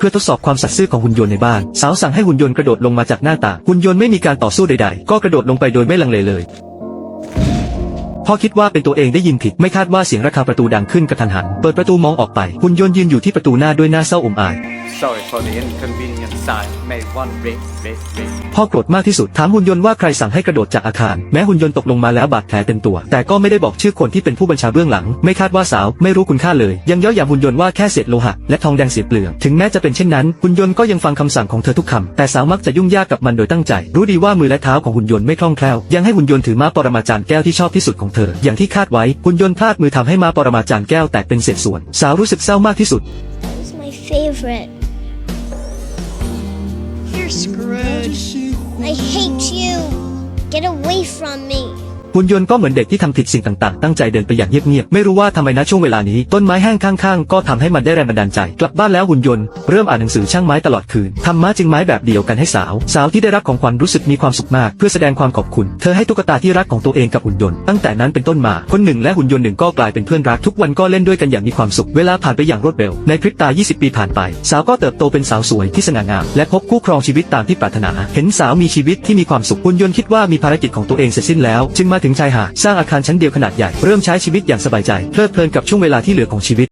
เพื่อทดสอบความสัตย์ซื่อของหุ่นยนต์ในบ้าน สาวสั่งให้หุ่นยนต์กระโดดลงมาจากหน้าต่างหุ่นยนต์ไม่มีการต่อสู้ใดๆ ก็กระโดดลงไปโดยไม่ลังเลเลยพ่อคิดว่าเป็นตัวเองได้ยินผิดไม่คาดว่าเสียงระฆังประตูดังขึ้นกระทันหัน เปิดประตูมองออกไปหุ่นยนต์ยืนอยู่ที่ประตูหน้าด้วยหน้าเศร้าอมอาย Sorry for the inconvenience. I made one race, race, race. พ่อโกรธมากที่สุดถามหุ่นยนต์ว่าใครสั่งให้กระโดดจากอาคาร แม้หุ่นยนต์ตกลงมาแล้วบาดแผลเต็มตัว แต่ก็ไม่ได้บอกชื่อคนที่เป็นผู้บัญชาเบื้องหลัง ไม่คาดว่าสาว ไม่รู้คุณค่าเลย ยังเย้อหยามหุ่นยนต์ว่าแค่เศษโลหะและทองแดงเสียเปลือกถึงแม้จะเป็นเช่นนั้นหุ่นยนต์ก็ยังฟังคำสั่งของเธอทุกคำแต่สาวมักจะยุ่งยากกับมันโดยตั้งใจ รู้ดีว่ามือและเท้าของหุ่นยนต์ไม่คล่องแคล่วยังให้หุ่นยนต์ถือม้าปรมาจารย์แก้วที่ชอบที่สุดของเธอ อย่างที่คาดไว้หุ่นยนต์พลาดมือทำให้ม้าปรมาจารย์แก้วแตกเป็นเศษส่วน สาวรู้สึกเศร้ามากที่สุด Who's my favorite? You're. I hate you. Get away from me. หุ่นยนต์ก็เหมือนเด็กที่ทำผิดสิ่งต่างๆ ตั้งใจเดินไปอย่างเงียบๆ ไม่รู้ว่าทำไมณช่วงเวลานี้ ต้นไม้แห้งข้างๆ ก็ทำให้มันได้แรงบันดาลใจ กลับบ้านแล้วหุ่นยนต์เริ่มอ่านหนังสือช่างไม้ตลอดคืนทำม้าจึงไม้แบบเดียวกันให้สาว สาวที่ได้รับของขวัญรู้สึกมีความสุขมาก เพื่อแสดงความขอบคุณ เธอให้ตุ๊กตาที่รักของตัวเองกับหุ่นยนต์ตั้งแต่นั้นเป็นต้นมา คนหนึ่งและหุ่นยนต์หนึ่งก็กลายเป็นเพื่อนรักทุกวันก็เล่นด้วยกันอย่างมีความสุข เวลาผ่านไปอย่างรวดเร็ว ในพริบตา 20 ปีผ่านไป สาวก็เติบโตเป็นสาวสวยที่สง่างาม และพบคู่ครองชีวิตตามที่ปรารถนา เห็นสาวมีชีวิตที่มีความสุขหุ่นยนต์คิดว่ามีภารกิจของตัวเองเสร็จสิ้นแล้ว จึงมาถึงชายหาดสร้างอาคารชั้นเดียวขนาดใหญ่ เริ่มใช้ชีวิตอย่างสบายใจ เพลิดเพลินกับช่วงเวลาที่เหลือของชีวิต